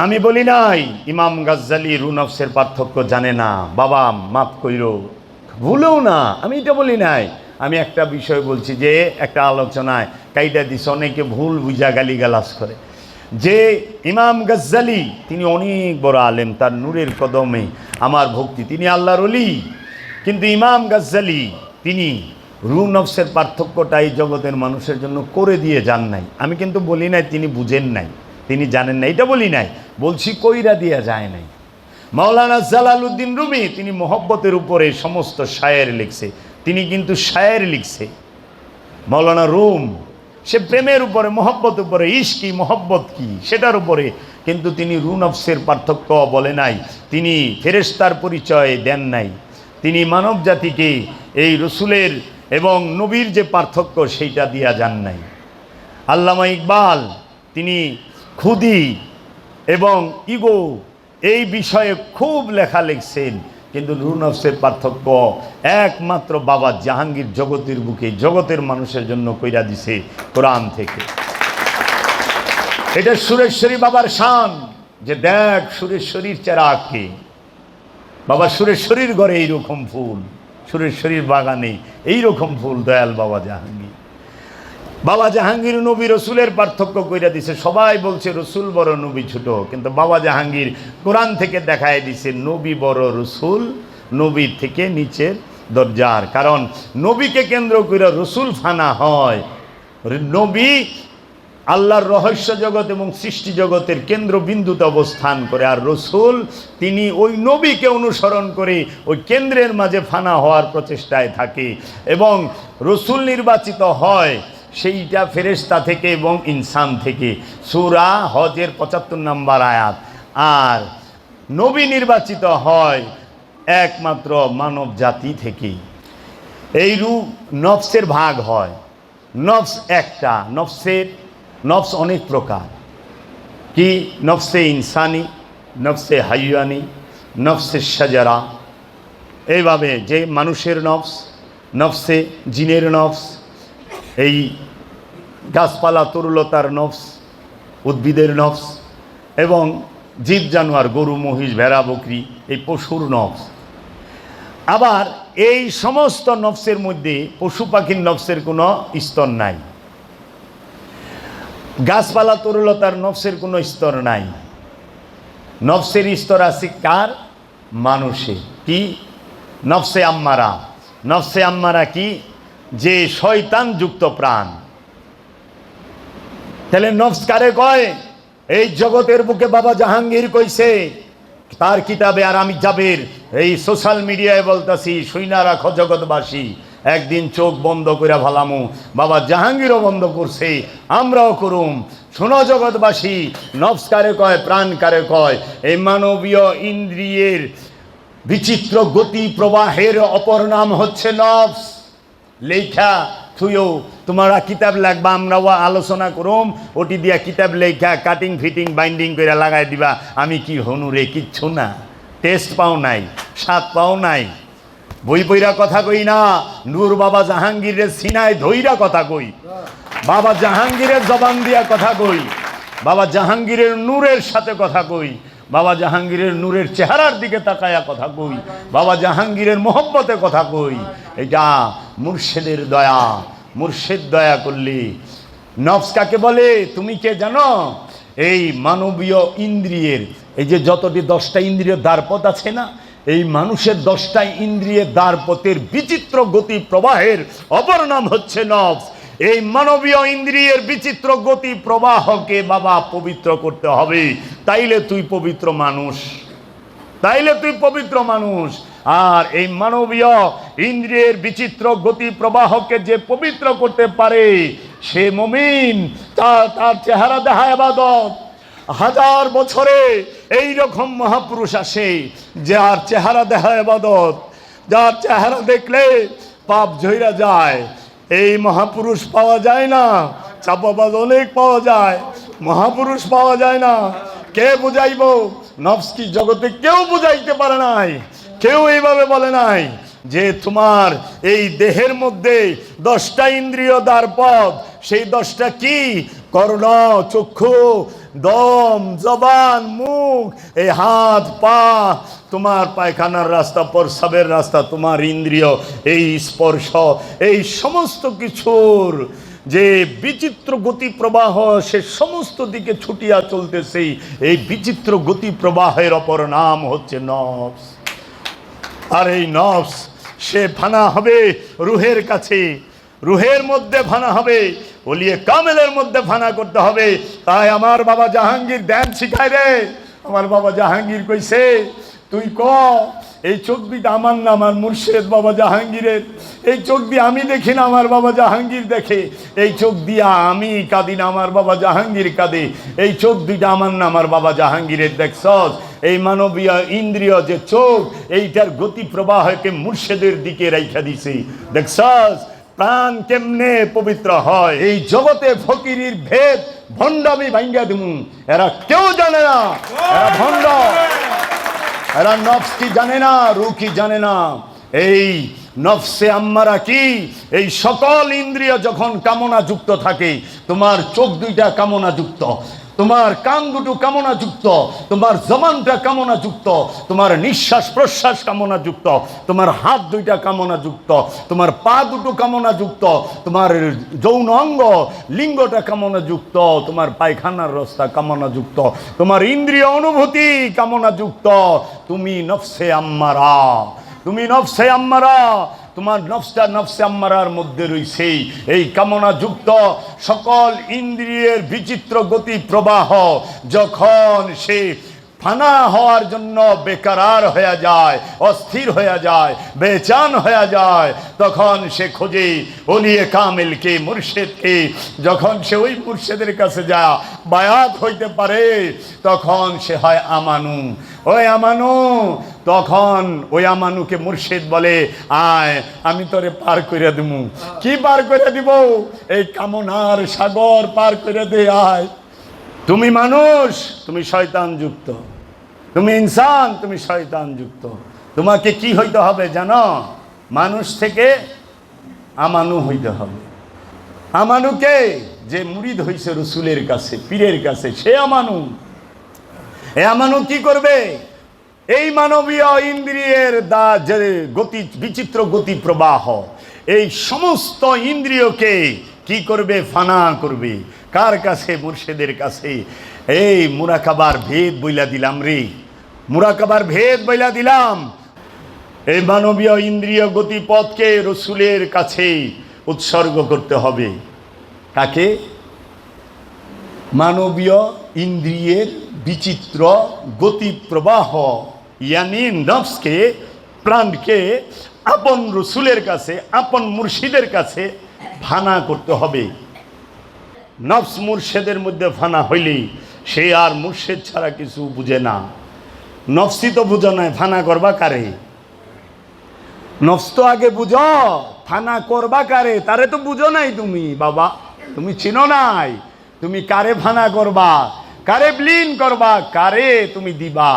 আমি বলি নাই, ইমাম গাজ্জালি রুনফসের পার্থক্য জানে না। বাবা, মাফ কইরো। ভুলেও না, আমি এটা বলি নাই। আমি একটা বিষয় বলছি যে, একটা আলোচনায় কাইটা দিছে, অনেকে ভুল বুঝা গালি গালাস করে। যে ইমাম গাজ্জালি, তিনি অনেক বড় আলেম, তার নূরের কদমে আমার ভক্তি, তিনি আল্লাহর অলি কিন্তু ইমাম গাজ্জালি, তিনি রু নফসের পার্থক্যটা এই জগতের মানুষের জন্য করে দিয়ে যান নাই। আমি কিন্তু বলি নাই, তিনি বুঝেন নাই। তিনি জানেন না এটা বলি নাই। বলছি, কইরা দিয়া যায় নাই। মাওলানা জালালউদ্দিন রুমি, তিনি মোহব্বতের উপরে সমস্ত শায়ের লিখছে। তিনি কিন্তু শায়ের লিখছে। মাওলানা রুম, সে প্রেমের উপরে, মহব্বত উপরে, ইস কি, মহব্বত কি, সেটার উপরে কিন্তু তিনি রু নফসের পার্থক্য বলে নাই। তিনি ফেরেস্তার পরিচয় দেন নাই। তিনি মানব জাতিকে এই রসুলের এবং নবীর যে পার্থক্য, সেইটা দিয়া যান নাই। আল্লামা ইকবাল, তিনি খুদি এবং ইগো এই বিষয়ে খুব লেখা লিখছেন। কিন্তু রুনফসের পার্থক্য একমাত্র বাবা জাহাঙ্গীর জগতের বুকে, জগতের মানুষের জন্য কইরা দিছে কোরআন থেকে। এটা সুরেশ্বরী বাবার শান যে দেখ সুরেশ্বরীর চেরাগকে বাবা সুরেশ্বরীর ঘরে এইরকম ফুল, সুরেশ্বরীর বাগানে এইরকম ফুল, দয়াল বাবা জাহাঙ্গীর। বাবা জাহাঙ্গীর নবী রসুলের পার্থক্য কইরা দিছে। সবাই বলছে, রসুল বড় নবী ছোট। কিন্তু বাবা জাহাঙ্গীর কোরআন থেকে দেখায় দিছে, নবী বড় রসুল নবীর থেকে নিচের দরজার। কারণ নবীকে কেন্দ্র করে রসুল ফানা হয়। নবী আল্লাহর রহস্য জগৎ এবং সৃষ্টি জগতের কেন্দ্রবিন্দুতে অবস্থান করে, আর রসুল তিনি ওই নবীকে অনুসরণ করে ওই কেন্দ্রের মাঝে ফানা হওয়ার প্রচেষ্টায় থাকে এবং রসুল নির্বাচিত হয়। সেইটা ফেরেশতা থেকে এবং ইনসান থেকে। সুরা হজের পঁচাত্তর নম্বর আয়াত। আর নবী নির্বাচিত হয় একমাত্র মানব জাতি থেকেই। এই রূপ নফসের ভাগ হয়। নফস একটা, নফসের, নফস অনেক প্রকার। কি? নফসে ইনসানি, নফসে হাইয়ানি, নফসে সাজারা এইভাবে যে মানুষের নফস, নফসে জিনের নফস এই গাছপালা তরুলতার নফস, উদ্ভিদের নফস এবং জীব জানোয়ার, গরু, মহিষ, ভেড়া, বকরি, এই পশুর নফস। আবার এই সমস্ত নফসের মধ্যে পশু পাখির নফসের কোনো স্তর নাই। গাছপালা তরুলতার নফসের কোনো স্তর নাই। নফসের স্তর আছে কার? মানুষে কি? নফসে আম্মারা। নফসে আম্মারা কি? যে শয়তানযুক্ত প্রাণ। তাহলে নফস কারে কয়, এই জগতের বুকে বাবা জাহাঙ্গীর কইছে, তার কিতাবে আর আমি যাবের এই সোশ্যাল মিডিয়ায় বলতাছি, শুইনা রাখো জগৎবাসী, একদিন চোখ বন্ধ করে ভালামু, বাবা জাহাঙ্গীরও বন্ধ করছে, আমরাও করুম। শোনো জগৎবাসী নফস কারে কয় প্রাণ কারে কয়, এই মানবীয় ইন্দ্রিয়ের বিচিত্র গতি প্রবাহের অপর নাম হচ্ছে নফস। লেখা থুয়ো, তোমরা কিতাব লাগবা আমরাও আলোচনা করুম। ওটি দিয়া কিতাব লেখা কাটিং ফিটিং বাইন্ডিং করে লাগাই দিবা। আমি কি হনু রে, কিচ্ছু না। টেস্ট পাও নাই, স্বাদ পাও নাই। বই বইরা কথা কই না। নূর বাবা জাহাঙ্গীরের সিনায় ধইরা কথা কই। বাবা জাহাঙ্গীরের জবান দিয়া কথা কই। বাবা জাহাঙ্গীরের নূরের সাথে কথা কই। বাবা জাহাঙ্গীরের নূরের চেহারার দিকে তাকায়া কথা কই। বাবা জাহাঙ্গীরের মোহব্বতে কথা কই। এটা মুর্শেদের দয়া, মুর্শেদ দয়া করলি। নফস কাকে বলে? তুমি কে জানো? এই মানবীয় ইন্দ্রিয়ের, এই যে যতটি দশটা ইন্দ্রিয় দ্বারপথ আছে না, এই মানুষের দশটা ইন্দ্রিয়ের দ্বারপথের বিচিত্র গতি প্রবাহের অপর নাম হচ্ছে নফস। এই মানবীয় ইন্দ্রিয়ের বিচিত্র গতি প্রবাহকে বাবা পবিত্র করতে হবে। তাইলে তুই পবিত্র মানুষ। তাইলে তুই পবিত্র মানুষ। আর এই মানবীয় ইন্দ্রিয়ের বিচিত্র গতি প্রবাহকে যে পবিত্র করতে পারে, সে মমিন, তার চেহারা দেখায় আবাদত হাজার বছরে এই রকম মহাপুরুষ আসে, যার চেহারা দেখায় আবাদত যার চেহারা দেখলে পাপ ঝইরা যায়। এই মহাপুরুষ পাওয়া যায় না, চাপাবাজ অনেক পাওয়া যায়। মহাপুরুষ পাওয়া যায় না, কে বুঝাইব? নফস কি জগতে কেউ বুঝাইতে পারে নাই। কেউ এইভাবে বলে নাই যে তোমার এই দেহের মধ্যে দশটা ইন্দ্রিয় দ্বার পথ। সেই দশটা কি? কর্ণ, চক্ষু, দম, জবান, মুখ, এই হাত, পা। তোমার পায়খানার রাস্তা, প্রস্রাবের রাস্তা, তোমার ইন্দ্রিয়, এই স্পর্শ, এই সমস্ত কিছুর যে বিচিত্র গতি প্রবাহ সে সমস্ত দিকে ছুটিয়া চলতেছে। এই বিচিত্র গতি প্রবাহের অপর নাম হচ্ছে নফস। আর এই নফস, সে ফানা হবে রুহের কাছে। রুহের মধ্যে ফানা হবে বলিয়ে কামেলের মধ্যে ফানা করতে হবে। তাই আমার বাবা জাহাঙ্গীর দেন শিখায় রে। আমার বাবা জাহাঙ্গীর কইছে, তুই ক, এই চোখ দুইটা আমার না আমার মুর্শেদ বাবা জাহাঙ্গীরের। এই চোখ দিয়ে আমি দেখি না আমার বাবা জাহাঙ্গীর দেখে। এই চোখ দিয়া আমি কাঁদি না আমার বাবা জাহাঙ্গীর কাঁদে। এই চোখ দুইটা আমার না আমার বাবা জাহাঙ্গীরের দেখছস? এই মানবীয় ইন্দ্রিয় যে চোখ, এইটার গতি প্রবাহকে মুর্শেদের দিকে রাইখা দিছে। দেখছস প্রাণ কেমনে পবিত্র হয়? এই জগতে ফকিরির ভেদ ভণ্ডামি ভাঙ্গা দিমু। এরা কেউ জানে না। এরা ভণ্ড। এরা নফস কি জানে না রু কি জানে না। এই নফসে আম্মারা কি? এই সকল ইন্দ্রিয় যখন কামনা যুক্ত থাকে, তোমার চোখ দুইটা কামনা যুক্ত তোমার কান দুটো কামনা যুক্ত তোমার জমানটা কামনা যুক্ত তোমার নিঃশ্বাস প্রশ্বাস কামনা যুক্ত তোমার হাত দুইটা কামনা যুক্ত তোমার পা দুটো কামনা যুক্ত তোমার যৌন অঙ্গ লিঙ্গটা কামনা যুক্ত তোমার পায়খানার রাস্তা কামনা যুক্ত তোমার ইন্দ্রিয় অনুভূতি কামনা যুক্ত তুমি নফসে আম্মারা, তুমি নফসে আম্মারা তোমার নফসটা নফসে আম্মারার মধ্যে রয়েছে এই কামনা যুক্ত সকল ইন্দ্রিয়ের বিচিত্র গতি প্রবাহ যখন সে ফানা হওয়ার জন্য বেকারার হয়ে যায়, অস্থির হয়ে যায়, বেচান হয়ে যায়, তখন সে খোঁজে অলিয়ে কামেলকে, মুর্শেদকে। যখন সে ওই মুর্শেদের কাছে যা বায়াত হইতে পারে, তখন সে হয় আমানু। ওই আমানু তখন ওই আমানুকে মুর্শিদ বলে, আয়, আমি তোরে পার করে দিব কি পার করে দিব? এই কামনার সাগর পার করে দে, আয়। তুমি মানুষ, তুমি শয়তান যুক্ত। তুমি ইনসান, তুমি শয়তান যুক্ত। তোমাকে কি হইতে হবে জানো? মানুষ থেকে আমানু হইতে হবে। আমানুকে যে মুরিদ হইছে রসুলের কাছে, পীরের কাছে, সে আমানু। এ আমানু কি করবে? এই মানবীয় ইন্দ্রিয়ের দা যে গতি, বিচিত্র গতি প্রবাহ, এই সমস্ত ইন্দ্রিয়কে কি করবে? ফানা করবে। কার কাছে? মুর্শেদের কাছে। এই মুরাকাবার ভেদ বইলা দিলাম রে। মুরাকাবার ভেদ বইলা দিলাম। এই মানবীয় ইন্দ্রিয় গতিপথকে রসুলের কাছে উৎসর্গ করতে হবে। কাকে? মানবীয় ইন্দ্রিয়ের বিচিত্র গতি প্রবাহ। ইয়ানি নফসকে, প্রাণকে, আপন রসুলের কাছে, আপন মুর্শিদের কাছে ফানা করতে হবে। নফস মুর্শেদের মধ্যে ফানা হইলেই সে আর মুর্শেদ ছাড়া কিছু বুঝে না। নফসি তো বুঝো নয় ফানা করবা কারে? নফস তো আগে বুঝো ফানা করবা কারে? তারে তো বুঝো নাই তুমি, বাবা। তুমি চিনো নাই, তুমি কারে ফানা করবা? কারে ব্লিন করবা? কারে তুমি দিবা?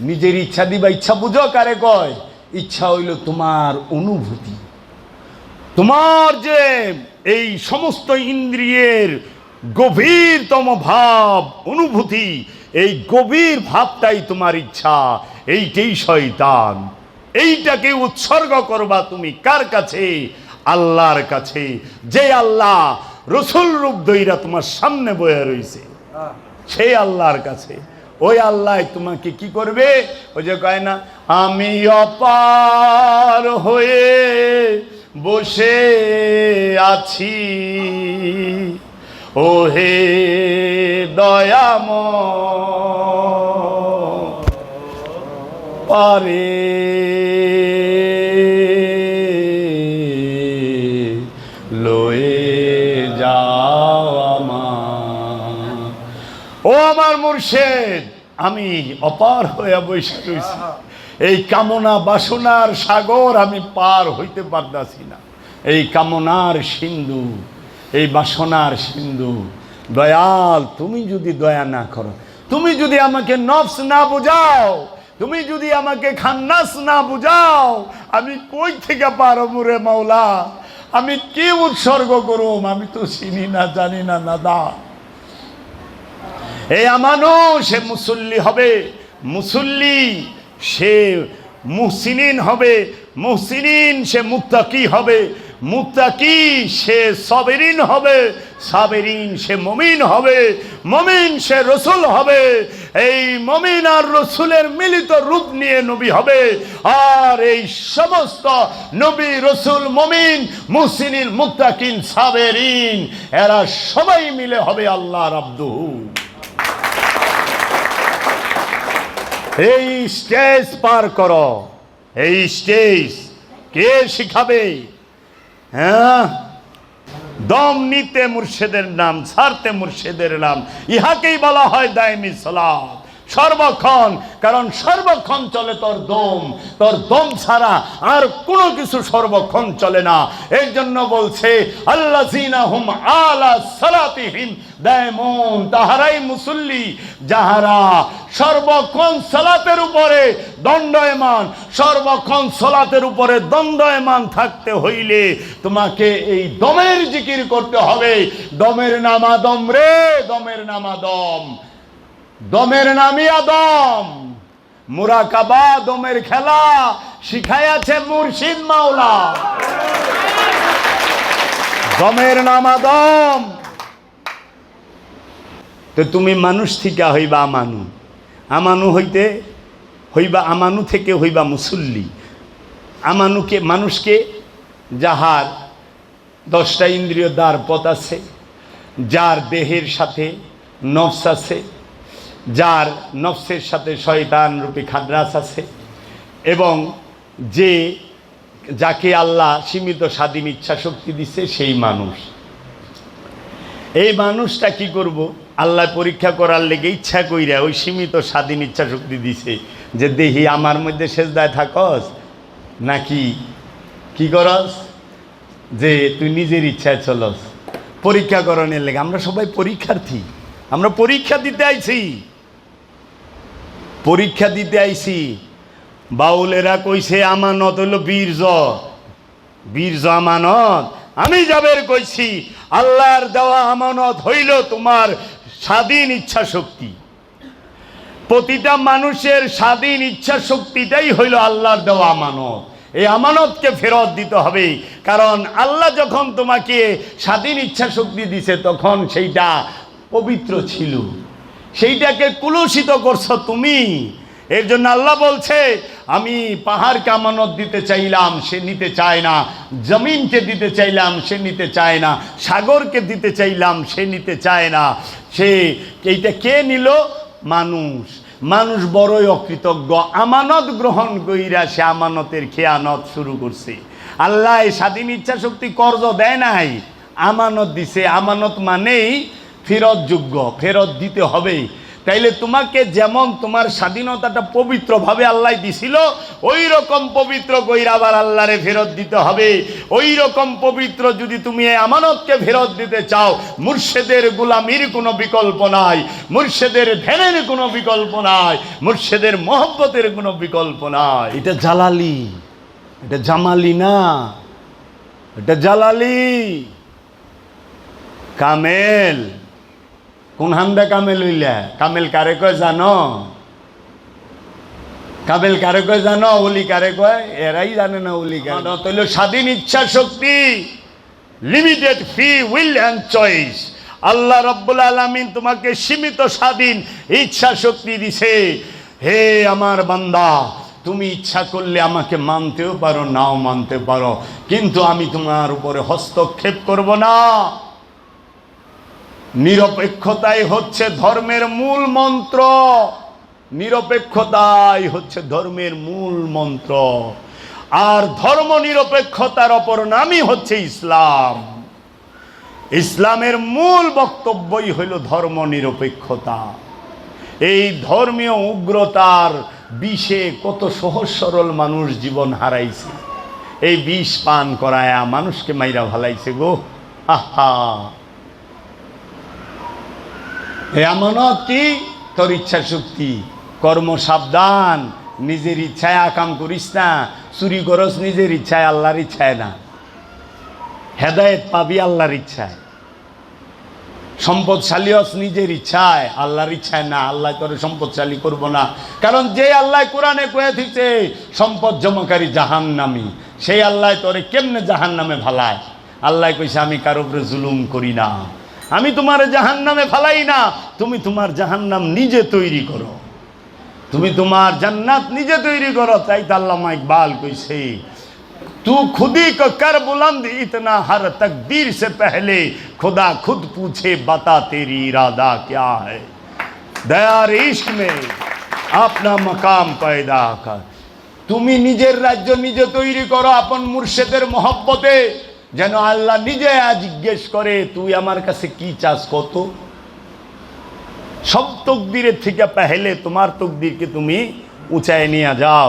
নিজের ইচ্ছা দিবা, ইচ্ছা বুঝো কারে কয়? ইচ্ছা হইল তোমার অনুভূতি। তোমার যে এই সমস্ত ইন্দ্রিয়ের গভীরতম ভাব, অনুভূতি, এই গভীর ভাবটাই তোমার ইচ্ছা। এইটাই শয়তান। এইটাকে উৎসর্গ করবা তুমি কার কাছে? আল্লাহর কাছে। যে আল্লাহ রসুল রূপ দইরা তোমার সামনে বয়ে রয়েছে সেই আল্লাহর কাছে। ওই আল্লাহ, তোমাকে কি করবে? ওই যে কয় না, আমি অপার হয়ে বসে আছি। ও হে দয়াম পারে লয়ে যাও আমার। ও আমার মুর্শেদ আমি অপার হয়ে বসে রয়েছি এই কামনা বাসনার সাগর আমি পার হইতে পারতাছি না। এই কামনার সিন্ধু, এই বাসনার সিন্ধু, দয়াল, তুমি যদি দয়া না করো, তুমি যদি আমাকে নফস না বুঝাও, তুমি যদি আমাকে খান্নাস না বুঝাও, আমি কই থেকে পারো মুরে মাওলা? আমি কি উৎসর্গ করুম? আমি তো চিনি না, জানি না নাদা এই আমানো সে মুসল্লি হবে। মুসল্লি, সে মুহসিনিন হবে। মুহসিনিন, সে মুত্তাকি হবে। মুত্তাকি, সে সাবেরিন হবে। সাবেরিন, সে মমিন হবে। মমিন, সে রসুল হবে। এই মমিন আর রসুলের মিলিত রূপ নিয়ে নবী হবে। আর এই সমস্ত নবী, রসুল, মমিন, মুহসিনিন, মুত্তাকিন, সাবেরিন, এরা সবাই মিলে হবে আল্লাহর আব্দুহু। এই স্টেজ পার করো। এই স্টেজ কে শিখাবে? হ্যাঁ? দম নিতে মুর্শেদের নাম, ছাড়তে মুর্শেদের নাম। ইহাকেই বলা হয় দায়মি সালাত। সর্বক্ষণ, কারণ সর্বক্ষণ চলে তোর দম। তোর দম ছাড়া আর কোনো কিছু সর্বক্ষণ চলে না। এর জন্য বলছে আল্লাহ আলা সালাতিহিম তাহারাই মুসল্লি, যাহারা সর্বক্ষণ সালাতের উপরে দণ্ডয়মান, সর্বক্ষণ সালাতের উপরে দণ্ডয়মান থাকতে হইলে তোমাকে এই দমের জিকির করতে হবে। দমের নামা দম রে, দমের নামা দম দমের নামই আদম। মুরাকাবা দমের খেলা শিখাইয়াছে মুর্শিদ মাওলা। দমের নাম আদম। তো তুমি মানুষ থেকে হইবা আমানু। আমানু হইতে হইবা, আমানু থেকে হইবা মুসল্লি। আমানুকে, মানুষকে যাহার দশটা ইন্দ্রিয় দ্বার পথ আছে, যার দেহের সাথে নফস আছে যার নফসের সাথে শয়তান রূপী খাদ্রাস আছে এবং যে, যাকে আল্লাহ সীমিত স্বাধীন ইচ্ছা শক্তি দিছে সেই মানুষ। এই মানুষটা কি করব? আল্লাহ পরীক্ষা করার লেগে ইচ্ছা কইরা ওই সীমিত স্বাধীন ইচ্ছা শক্তি দিছে যে, দেহি, আমার মধ্যে সেজদায় থাকস? নাকি কি করস? যে, তুই নিজের ইচ্ছায় চলস। পরীক্ষা করণের লেগে আমরা সবাই পরীক্ষার্থী। আমরা পরীক্ষা দিতে আইছি। পরীক্ষা দিতে আইছি। বাউলেরা কইছে, আমানত হইল বীর্য। বীর্য আমানত। আমি যাবের কইছি, আল্লাহর দেওয়া আমানত হইল তোমার স্বাধীন ইচ্ছা শক্তি প্রতিটা মানুষের স্বাধীন ইচ্ছা শক্তিটাই হইল আল্লাহর দেওয়া আমানত। এই আমানতকে ফেরত দিতে হবে, কারণ আল্লাহ যখন তোমাকে স্বাধীন ইচ্ছা শক্তি দিছে, তখন সেইটা পবিত্র ছিল। সেইটাকে কুলুষিত করছ তুমি। এর জন্য আল্লাহ বলছে, আমি পাহাড়কে আমানত দিতে চাইলাম, সে নিতে চায় না। জমিনকে দিতে চাইলাম, সে নিতে চায় না। সাগরকে দিতে চাইলাম, সে নিতে চায় না। সে, এইটা কে নিল? মানুষ। মানুষ বড়ই অকৃতজ্ঞ। আমানত গ্রহণ কইরা সে আমানতের খেয়ানত শুরু করছে। আল্লাহ স্বাধীন ইচ্ছা শক্তি কর্জ দেয় নাই। আমানত দিছে। আমানত মানেই ফেরত যোগ্য ফেরত দিতে হবে। তাইলে তোমাকে যেমন তোমার স্বাধীনতাটা পবিত্রভাবে আল্লাহ দিছিল ওই রকম পবিত্র কইরা আবার আল্লাহরে ফেরত দিতে হবে। ওই রকম পবিত্র যদি তুমি এই আমানতকে ফেরত দিতে চাও, মুর্শেদের গুলামির কোনো বিকল্প নাই, মুর্শেদের ধ্যানের কোনো বিকল্প নাই, মুর্শেদের মহব্বতের কোনো বিকল্প নাই। এটা জালালি, এটা জামালি না, এটা জালালি। কামেল কোন হান্দা কামেল হইলা? কামেল কারে কয় জানো? কামেল কারে কয় জানো? ওলি কারে কয়? এরাই জানে না ওলি কারে। স্বাধীন ইচ্ছা শক্তি limited free will and choice Allah রব্বুল আলমিন তোমাকে সীমিত স্বাধীন ইচ্ছা শক্তি দিছে। হে আমার বান্দা, তুমি ইচ্ছা করলে আমাকে মানতেও পারো, নাও মানতে পারো। কিন্তু আমি তোমার উপরে হস্তক্ষেপ করব না। নিরপেক্ষতাই হচ্ছে ধর্মের মূল মন্ত্র। নিরপেক্ষতাই হচ্ছে ধর্মের মূল মন্ত্র। আর ধর্ম নিরপেক্ষতার অপর নামই হচ্ছে ইসলাম। ইসলামের মূল বক্তব্যই হইল ধর্ম নিরপেক্ষতা। এই ধর্মীয় উগ্রতার বিষে কত সহজ সরল মানুষ জীবন হারাইছে। এই বিষ পান করায়া মানুষকে মাইরা ভালাইছে গো। আহা আমানত কি তোর ইচ্ছা শক্তি। কর্ম সাবধান, নিজের ইচ্ছায় আকাম করিস না। চুরি করস নিজের ইচ্ছায়, আল্লাহর ইচ্ছায় না। হেদায়েত পাবি আল্লাহর ইচ্ছায়। সম্পদশালী হস নিজের ইচ্ছায়, আল্লাহর ইচ্ছায় না। আল্লাহ তোরে সম্পদশালী করব না। কারণ যে আল্লাহ কোরআনে কয়ে দিচ্ছে সম্পদ জমাকারী জাহান নামি সেই আল্লাহ তোরে কেমনে জাহান নামে ভালায় আল্লাহ কইছে, আমি কারও উপরে জুলুম করি না। আমি তোমার জাহান নামে ফালাই না তুমি তোমার জাহান নাম নিজে তৈরি করো তুমি তোমার জান্নাত নিজে তৈরি করো তাই তো আল্লামা ইকবাল কইছে तू खुदी को कर बुलंद इतना हर तकदीर से पहले खुदा खुद पूछे बता तेरी इरादा क्या है दयार इश्क में अपना मकाम पैदा कर তুমি নিজের রাজ্য নিজে তৈরি করো আপন মুর্শেদের মহব্বতে যেন আল্লাহ নিজে জিজ্ঞেস করে, তুই আমার কাছে কি চাস কত? সব তকদিরের থেকে পেহেলে তোমার তকদিরকে তুমি উঁচায় নিয়ে যাও।